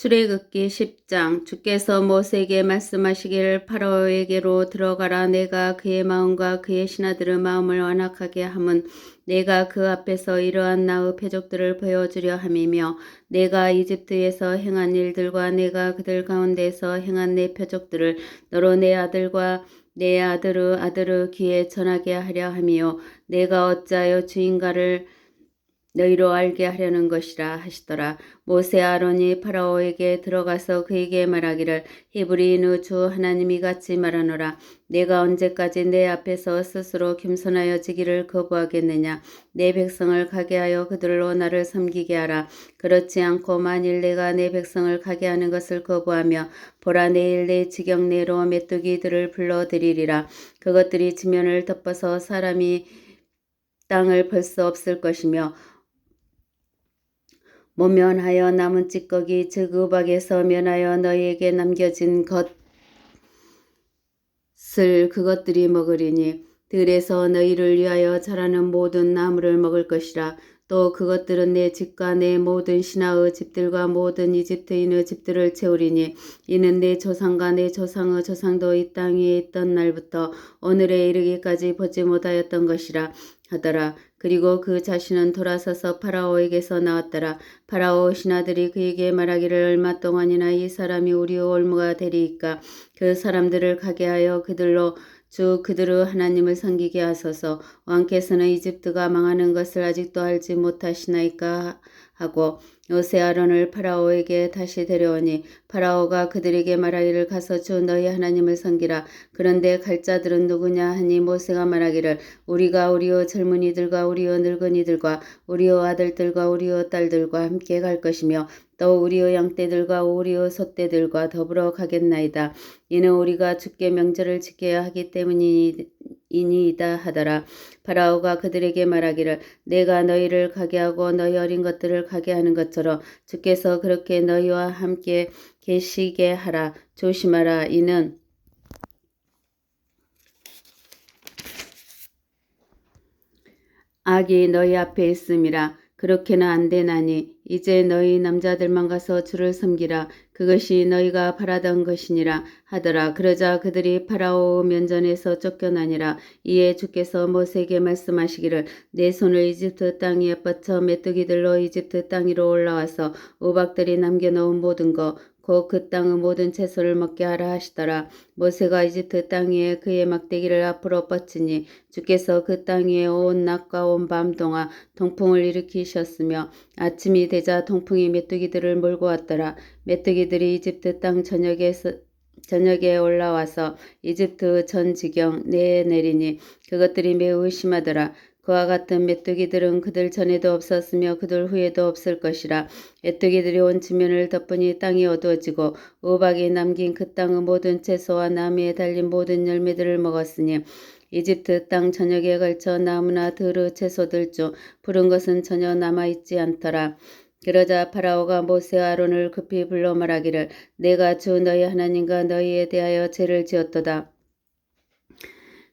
출애굽기 10장 주께서 모세에게 말씀하시기를 파라오에게로 들어가라. 내가 그의 마음과 그의 신하들의 마음을 완악하게 함은 내가 그 앞에서 이러한 나의 표적들을 보여주려 함이며 내가 이집트에서 행한 일들과 내가 그들 가운데서 행한 내 표적들을 너로 내 아들과 내 아들의 아들의 귀에 전하게 하려 함이요. 내가 어찌하여 주인가를 너희로 알게 하려는 것이라 하시더라. 모세 아론이 파라오에게 들어가서 그에게 말하기를 히브리인의 주 하나님이 같이 말하노라. 내가 언제까지 내 앞에서 스스로 겸손하여 지기를 거부하겠느냐. 내 백성을 가게 하여 그들로 나를 섬기게 하라. 그렇지 않고 만일 내가 내 백성을 가게 하는 것을 거부하며 보라 내일 내 지경 내로 메뚜기들을 불러들이리라. 그것들이 지면을 덮어서 사람이 땅을 벌 수 없을 것이며 모면하여 남은 찌꺼기 즉 우박에서 면하여 너희에게 남겨진 것을 그것들이 먹으리니 들에서 너희를 위하여 자라는 모든 나무를 먹을 것이라 또 그것들은 내 집과 내 모든 신하의 집들과 모든 이집트인의 집들을 채우리니 이는 내 조상과 내 조상의 조상도 이 땅에 있던 날부터 오늘에 이르기까지 보지 못하였던 것이라 하더라. 그리고 그 자신은 돌아서서 파라오에게서 나왔더라. 파라오 신하들이 그에게 말하기를 얼마 동안이나 이 사람이 우리의 올무가 되리이까 그 사람들을 가게 하여 그들로 주 그들의 하나님을 섬기게 하소서. 왕께서는 이집트가 망하는 것을 아직도 알지 못하시나이까 하고 요새 아론을 파라오에게 다시 데려오니 파라오가 그들에게 말하기를 가서 주 너희 하나님을 섬기라 그런데 갈 자들은 누구냐 하니 모세가 말하기를 우리가 우리의 젊은이들과 우리의 늙은이들과 우리의 아들들과 우리의 딸들과 함께 갈 것이며 또 우리의 양떼들과 우리의 소떼들과 더불어 가겠나이다. 이는 우리가 주께 명절을 지켜야 하기 때문이니 이다 하더라. 파라오가 그들에게 말하기를 내가 너희를 가게 하고 너희 어린 것들을 가게 하는 것처럼 주께서 그렇게 너희와 함께 계시게 하라. 조심하라. 이는 악이 너희 앞에 있음이라. 그렇게는 안 되나니 이제 너희 남자들만 가서 주를 섬기라. 그것이 너희가 바라던 것이니라 하더라. 그러자 그들이 파라오 면전에서 쫓겨나니라. 이에 주께서 모세에게 말씀하시기를 내 손을 이집트 땅에 뻗쳐 메뚜기들로 이집트 땅 위로 올라와서 우박들이 남겨놓은 모든 것 곧 그 땅의 모든 채소를 먹게 하라 하시더라. 모세가 이집트 땅 위에 그의 막대기를 앞으로 뻗치니 주께서 그 땅 위에 온 낮과 온 밤 동안 동풍을 일으키셨으며 아침이 되자 동풍이 메뚜기들을 몰고 왔더라. 메뚜기들이 이집트 땅 저녁에서 저녁에 올라와서 이집트 전 지경 내에 내리니 그것들이 매우 심하더라. 그와 같은 메뚜기들은 그들 전에도 없었으며 그들 후에도 없을 것이라. 메뚜기들이 온 지면을 덮으니 땅이 어두워지고 우박이 남긴 그 땅의 모든 채소와 나무에 달린 모든 열매들을 먹었으니 이집트 땅 전역에 걸쳐 나무나 들의 채소들 중 푸른 것은 전혀 남아있지 않더라. 그러자 파라오가 모세와 아론을 급히 불러 말하기를 내가 주 너희 하나님과 너희에 대하여 죄를 지었도다.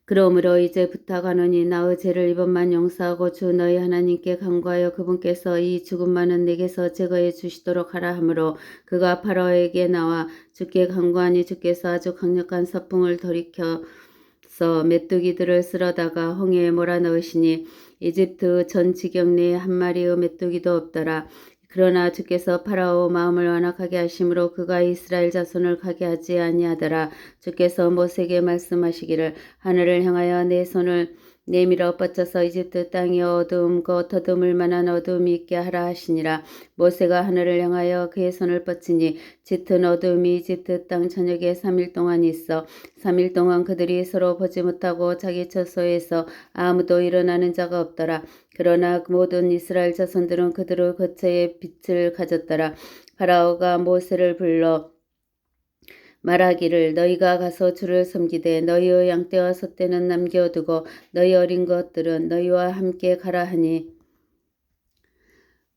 그러므로 이제 부탁하노니 나의 죄를 이번만 용서하고 주 너희 하나님께 간구하여 그분께서 이 죽음만은 내게서 제거해 주시도록 하라 하므로 그가 파라오에게 나와 주께 간구하니 주께서 아주 강력한 서풍을 돌이켜 서 메뚜기들을 쓸어다가 홍해에 몰아넣으시니 이집트 전 지경 내에 한 마리의 메뚜기도 없더라. 그러나 주께서 파라오 마음을 완악하게 하심으로 그가 이스라엘 자손을 가게 하지 아니하더라. 주께서 모세에게 말씀하시기를 하늘을 향하여 내 손을 내밀어 뻗쳐서 이집트 땅이 어두움고 더듬을 만한 어두움이 있게 하라 하시니라. 모세가 하늘을 향하여 그의 손을 뻗치니 짙은 어두움이 이집트 땅 저녁에 3일 동안 있어 3일 동안 그들이 서로 보지 못하고 자기 처소에서 아무도 일어나는 자가 없더라. 그러나 모든 이스라엘 자손들은 그들의 거처에 빛을 가졌더라. 파라오가 모세를 불러 말하기를 너희가 가서 주를 섬기되 너희의 양떼와 소떼는 남겨두고 너희 어린 것들은 너희와 함께 가라 하니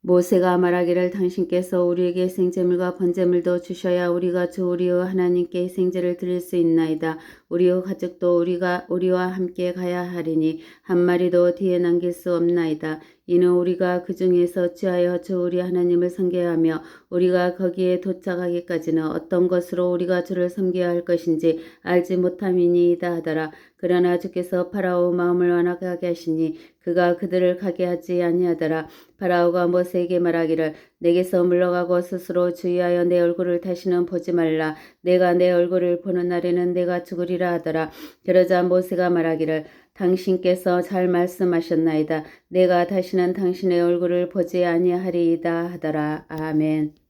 모세가 말하기를 당신께서 우리에게 생제물과 번제물도 주셔야 우리가 주 우리의 하나님께 생제를 드릴 수 있나이다. 우리의 가족도 우리가 우리와 함께 가야 하리니 한 마리도 뒤에 남길 수 없나이다. 이는 우리가 그 중에서 취하여 주 우리 하나님을 섬겨하며 우리가 거기에 도착하기까지는 어떤 것으로 우리가 주를 섬겨야 할 것인지 알지 못함이니이다 하더라. 그러나 주께서 파라오 마음을 완악하게 하시니 그가 그들을 가게 하지 아니하더라. 파라오가 모세에게 말하기를 내게서 물러가고 스스로 주의하여 내 얼굴을 다시는 보지 말라. 내가 내 얼굴을 보는 날에는 내가 죽으리라 하더라. 그러자 모세가 말하기를 당신께서 잘 말씀하셨나이다. 내가 다시는 당신의 얼굴을 보지 아니하리이다 하더라. 아멘.